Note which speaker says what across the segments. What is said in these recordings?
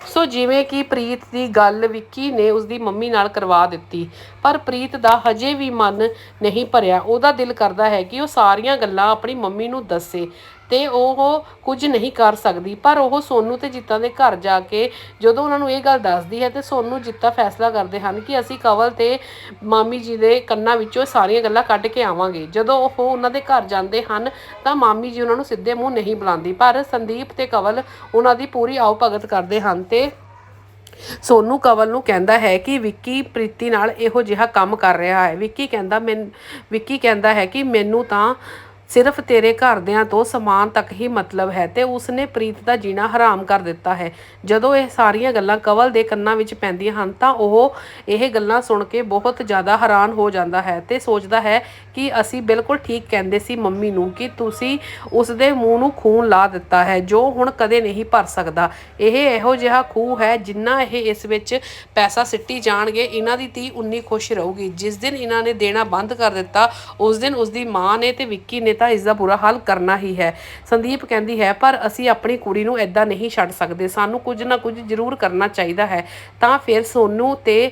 Speaker 1: ਸੋ ਜਿਵੇਂ ਕਿ ਪ੍ਰੀਤ ਦੀ ਗੱਲ ਵਿੱਕੀ ਨੇ ਉਸਦੀ ਮੰਮੀ ਨਾਲ ਕਰਵਾ ਦਿੱਤੀ, ਪਰ ਪ੍ਰੀਤ ਦਾ ਹਜੇ ਵੀ ਮਨ ਨਹੀਂ ਭਰਿਆ। ਉਹਦਾ ਦਿਲ ਕਰਦਾ ਹੈ ਕਿ ਉਹ ਸਾਰੀਆਂ ਗੱਲਾਂ ਆਪਣੀ ਮੰਮੀ ਨੂੰ ਦੱਸੇ ਤੇ ਉਹ ਕੁਝ ਨਹੀਂ ਕਰ ਸਕਦੀ। ਪਰ ਉਹ ਸੋਨੂ ਤੇ ਜੀਤਾ ਦੇ ਘਰ ਜਾ ਕੇ ਜਦੋਂ ਉਹਨਾਂ ਨੂੰ ਇਹ ਗੱਲ ਦੱਸਦੀ ਹੈ ਤੇ ਸੋਨੂ ਜੀਤਾ ਫੈਸਲਾ ਕਰਦੇ ਹਨ ਕਿ ਅਸੀਂ ਕਵਲ ਤੇ ਮਾਮੀ ਜੀ ਦੇ ਕੰਨਾਂ ਵਿੱਚੋਂ ਸਾਰੀਆਂ ਗੱਲਾਂ ਕੱਢ ਕੇ ਆਵਾਂਗੇ। ਜਦੋਂ ਉਹ ਉਹਨਾਂ ਦੇ ਘਰ ਜਾਂਦੇ ਹਨ ਤਾਂ ਮਾਮੀ ਜੀ ਉਹਨਾਂ ਨੂੰ ਸਿੱਧੇ ਮੂੰਹ ਨਹੀਂ ਬੁਲਾਉਂਦੀ। ਪਰ ਸੰਦੀਪ ਤੇ ਕਵਲ ਉਹਨਾਂ ਦੀ ਪੂਰੀ ਆਓ ਭਗਤ ਕਰਦੇ ਹਨ। ਤੇ ਸੋਨੂ ਕਵਲ ਨੂੰ ਕਹਿੰਦਾ ਹੈ ਕਿ ਵਿੱਕੀ ਪ੍ਰੀਤੀ ਨਾਲ ਇਹੋ ਜਿਹਾ ਕੰਮ ਕਰ ਰਿਹਾ ਹੈ। ਵਿੱਕੀ ਕਹਿੰਦਾ, ਮੈਂ ਵਿੱਕੀ ਕਹਿੰਦਾ ਹੈ ਕਿ ਮੈਨੂੰ ਤਾਂ ਸਿਰਫ ਤੇਰੇ ਘਰਦਿਆਂ ਤੋਂ ਸਮਾਨ ਤੱਕ ਹੀ ਮਤਲਬ ਹੈ ਤੇ ਉਸਨੇ ਪ੍ਰੀਤ ਦਾ ਜੀਣਾ ਹਰਾਮ ਕਰ ਦਿੱਤਾ ਹੈ। ਜਦੋਂ ਇਹ ਸਾਰੀਆਂ ਗੱਲਾਂ ਕਵਲ ਦੇ ਕੰਨਾਂ ਵਿੱਚ ਪੈਂਦੀਆਂ ਹਨ ਤਾਂ ਉਹ ਇਹ ਗੱਲਾਂ ਸੁਣ ਕੇ ਬਹੁਤ ਜ਼ਿਆਦਾ ਹੈਰਾਨ ਹੋ ਜਾਂਦਾ ਹੈ ਤੇ ਸੋਚਦਾ ਹੈ ਕਿ ਅਸੀਂ ਬਿਲਕੁਲ ਠੀਕ ਕਹਿੰਦੇ ਸੀ ਮੰਮੀ ਨੂੰ ਕਿ ਤੁਸੀਂ ਉਸ ਦੇ ਮੂੰਹ ਨੂੰ ਖੂਨ ਲਾ ਦਿੱਤਾ ਹੈ, ਜੋ ਹੁਣ ਕਦੇ ਨਹੀਂ ਭਰ ਸਕਦਾ। ਇਹ ਇਹੋ ਜਿਹਾ ਖੂਹ ਹੈ ਜਿੰਨਾ ਇਹ ਇਸ ਵਿੱਚ ਪੈਸਾ ਸਿੱਟੀ ਜਾਣਗੇ, ਇਹਨਾਂ ਦੀ ਧੀ ਉਨੀ ਖੁਸ਼ ਰਹੂਗੀ। ਜਿਸ ਦਿਨ ਇਹਨਾਂ ਨੇ ਦੇਣਾ ਬੰਦ ਕਰ ਦਿੱਤਾ, ਉਸ ਦਿਨ ਉਸ ਦੀ ਮਾਂ ਨੇ ਤੇ ਵਿੱਕੀ ਨੇ ਤਾਂ ਇਸ ਦਾ ਬੁਰਾ ਹਾਲ ਕਰਨਾ ਹੀ ਹੈ। ਸੰਦੀਪ ਕਹਿੰਦੀ ਹੈ, ਪਰ ਅਸੀਂ ਆਪਣੀ ਕੁੜੀ ਨੂੰ ਐਦਾਂ ਨਹੀਂ ਛੱਡ ਸਕਦੇ। ਸਾਨੂੰ ਕੁਝ ਨਾ ਕੁਝ ਜ਼ਰੂਰ ਕਰਨਾ ਚਾਹੀਦਾ ਹੈ। ਤਾਂ ਫਿਰ ਸੋਨੂ ਤੇ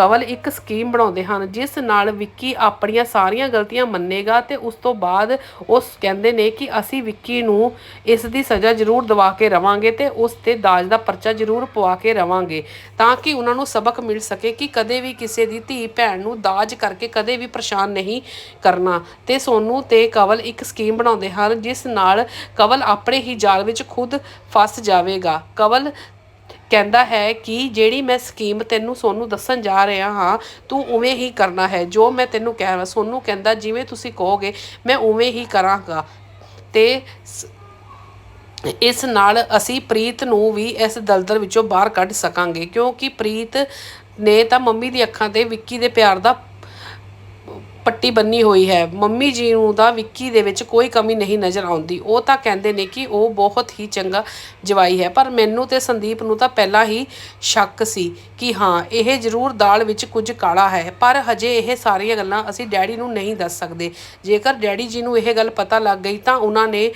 Speaker 1: ਕਵਲ ਇੱਕ ਸਕੀਮ ਬਣਾਉਂਦੇ ਹਨ, ਜਿਸ ਨਾਲ ਵਿੱਕੀ ਆਪਣੀਆਂ ਸਾਰੀਆਂ ਗਲਤੀਆਂ ਮੰਨੇਗਾ ਤੇ ਉਸ ਤੋਂ ਬਾਅਦ ਉਸ ਕਹਿੰਦੇ ਨੇ ਕਿ ਅਸੀਂ ਵਿੱਕੀ ਨੂੰ ਇਸ ਦੀ ਸਜ਼ਾ ਜ਼ਰੂਰ ਦਵਾ ਕੇ ਰਵਾਂਗੇ ਤੇ ਉਸ ਤੇ ਦਾਜ ਦਾ ਪਰਚਾ ਜ਼ਰੂਰ ਪਵਾ ਕੇ ਰਵਾਂਗੇ, ਤਾਂ ਕਿ ਉਹਨਾਂ ਨੂੰ ਸਬਕ ਮਿਲ ਸਕੇ ਕਿ ਕਦੇ ਵੀ ਕਿਸੇ ਦੀ ਧੀ ਭੈਣ ਨੂੰ ਦਾਜ ਕਰਕੇ ਕਦੇ ਵੀ ਪਰੇਸ਼ਾਨ ਨਹੀਂ ਕਰਨਾ। ਤੇ ਸੋਨੂ ਤੇ ਕਵਲ ਇੱਕ ਸਕੀਮ ਬਣਾਉਂਦੇ ਹਨ, ਜਿਸ ਨਾਲ ਕਵਲ ਆਪਣੇ ਹੀ ਜਾਲ ਵਿੱਚ ਖੁਦ ਫਸ ਜਾਵੇਗਾ। ਕਵਲ ਕਹਿੰਦਾ ਹੈ ਕਿ ਜਿਹੜੀ ਮੈਂ ਸਕੀਮ ਤੈਨੂੰ ਸੋਨੂੰ ਦੱਸਣ ਜਾ ਰਿਹਾ ਹਾਂ, ਤੂੰ ਉਵੇਂ ਹੀ ਕਰਨਾ ਹੈ। ਜੋ ਮੈਂ ਤੈਨੂੰ ਕਹਿ ਰਿਹਾ, ਸੋਨੂੰ ਕਹਿੰਦਾ, ਜਿਵੇਂ ਤੁਸੀਂ ਕਹੋਗੇ, ਮੈਂ ਉਵੇਂ ਹੀ ਕਰਾਂਗਾ। ਤੇ ਇਸ ਨਾਲ ਅਸੀਂ ਪ੍ਰੀਤ ਨੂੰ ਵੀ ਇਸ ਦਲਦਲ ਵਿੱਚੋਂ ਬਾਹਰ ਕੱਢ ਸਕਾਂਗੇ, ਕਿਉਂਕਿ ਪ੍ਰੀਤ ਨੇ ਤਾਂ ਮੰਮੀ ਦੀ ਅੱਖਾਂ ਤੇ ਵਿੱਕੀ ਦੇ ਪਿਆਰ ਦਾ ਪੱਟੀ ਬੰਨੀ ਹੋਈ ਹੈ। ਮੰਮੀ ਜੀ ਨੂੰ ਤਾਂ ਵਿੱਕੀ ਦੇ ਵਿੱਚ ਕੋਈ ਕਮੀ ਨਹੀਂ ਨਜ਼ਰ ਆਉਂਦੀ। ਉਹ ਤਾਂ ਕਹਿੰਦੇ ਨੇ ਕਿ ਉਹ ਬਹੁਤ ਹੀ ਚੰਗਾ ਜਵਾਈ ਹੈ। ਪਰ ਮੈਨੂੰ ਤੇ ਸੰਦੀਪ ਨੂੰ ਤਾਂ ਪਹਿਲਾਂ ਹੀ ਸ਼ੱਕ ਸੀ ਕਿ ਹਾਂ, ਇਹ ਜ਼ਰੂਰ ਦਾਲ ਵਿੱਚ ਕੁਝ ਕਾਲਾ ਹੈ। ਪਰ ਹਜੇ ਇਹ ਸਾਰੀਆਂ ਗੱਲਾਂ ਅਸੀਂ ਡੈਡੀ ਨੂੰ ਨਹੀਂ ਦੱਸ ਸਕਦੇ। ਜੇਕਰ ਡੈਡੀ ਜੀ ਨੂੰ ਇਹ ਗੱਲ ਪਤਾ ਲੱਗ ਗਈ ਤਾਂ ਉਹਨਾਂ ਨੇ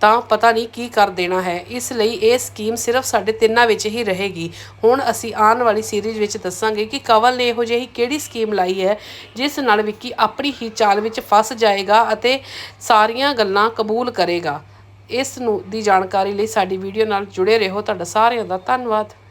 Speaker 1: ਤਾਂ ਪਤਾ ਨਹੀਂ ਕੀ ਕਰ ਦੇਣਾ ਹੈ। ਇਸ ਲਈ ਇਹ ਸਕੀਮ ਸਿਰਫ ਸਾਡੇ ਤਿੰਨਾਂ ਵਿੱਚ ਹੀ ਰਹੇਗੀ। ਹੁਣ ਅਸੀਂ ਆਉਣ ਵਾਲੀ ਸੀਰੀਜ਼ ਵਿੱਚ ਦੱਸਾਂਗੇ ਕਿ ਕਵਲ ਨੇ ਇਹੋ ਜਿਹੀ ਕਿਹੜੀ ਸਕੀਮ ਲਾਈ ਹੈ, ਜਿਸ ਨਾਲ ਵਿੱਕੀ ਆਪਣੀ ਹੀ ਚਾਲ ਵਿੱਚ ਫਸ ਜਾਏਗਾ ਅਤੇ ਸਾਰੀਆਂ ਗੱਲਾਂ ਕਬੂਲ ਕਰੇਗਾ। ਇਸ ਨੂੰ ਦੀ ਜਾਣਕਾਰੀ ਲਈ ਸਾਡੀ ਵੀਡੀਓ ਨਾਲ ਜੁੜੇ ਰਹੋ। ਤੁਹਾਡਾ ਸਾਰਿਆਂ ਦਾ ਧੰਨਵਾਦ।